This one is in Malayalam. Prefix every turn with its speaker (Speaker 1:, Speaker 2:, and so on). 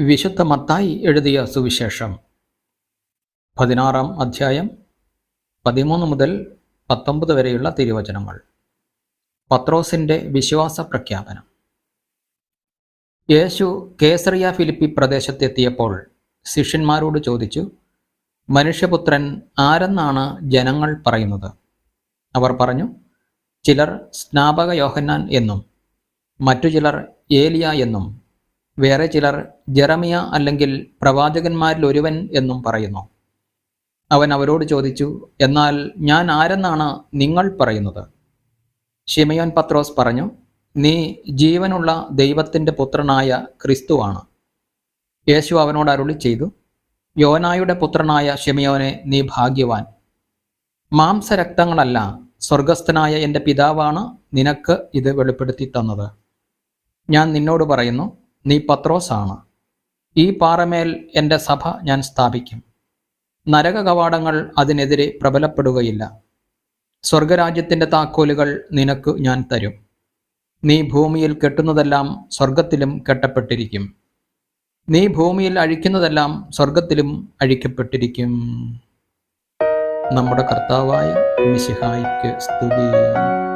Speaker 1: വിശുദ്ധ മത്തായി എഴുതിയ സുവിശേഷം. പതിനാറാം അധ്യായം പതിമൂന്ന് മുതൽ പത്തൊമ്പത് വരെയുള്ള തിരുവചനങ്ങൾ. പത്രോസിന്റെ വിശ്വാസ പ്രഖ്യാപനം. യേശു കേസറിയ ഫിലിപ്പി പ്രദേശത്തെത്തിയപ്പോൾ ശിഷ്യന്മാരോട് ചോദിച്ചു മനുഷ്യപുത്രൻ ആരെന്നാണ് ജനങ്ങൾ പറയുന്നത്? അവർ പറഞ്ഞു ചിലർ സ്നാപക യോഹന്നാൻ എന്നും മറ്റു ചിലർ ഏലിയ എന്നും വേറെ ചിലർ ജെറമിയ അല്ലെങ്കിൽ പ്രവാചകന്മാരിൽ ഒരുവൻ എന്നും പറയുന്നു. അവൻ അവരോട് ചോദിച്ചു എന്നാൽ ഞാൻ ആരെന്നാണ് നിങ്ങൾ പറയുന്നത്? ഷിമയോൻ പത്രോസ് പറഞ്ഞു നീ ജീവനുള്ള ദൈവത്തിന്റെ പുത്രനായ ക്രിസ്തുവാണ് യേശു അവനോട് അരുളി ചെയ്തു യോനായുടെ പുത്രനായ ഷിമയോനെ നീ ഭാഗ്യവാൻ. മാംസരക്തങ്ങളല്ല സ്വർഗസ്ഥനായ എന്റെ പിതാവാണ് നിനക്ക് ഇത് വെളിപ്പെടുത്തി തന്നത്. ഞാൻ നിന്നോട് പറയുന്നു നീ പത്രോസാണ്. ഈ പാറമേൽ എന്റെ സഭ ഞാൻ സ്ഥാപിക്കും. നരക കവാടങ്ങൾ അതിനെതിരെ പ്രബലപ്പെടുകയില്ല. സ്വർഗരാജ്യത്തിന്റെ താക്കോലുകൾ നിനക്ക് ഞാൻ തരും. നീ ഭൂമിയിൽ കെട്ടുന്നതെല്ലാം സ്വർഗത്തിലും കെട്ടപ്പെട്ടിരിക്കും. നീ ഭൂമിയിൽ അഴിക്കുന്നതെല്ലാം സ്വർഗത്തിലും അഴിക്കപ്പെട്ടിരിക്കും. നമ്മുടെ കർത്താവായ മിശിഹായിക്ക് സ്തുതി.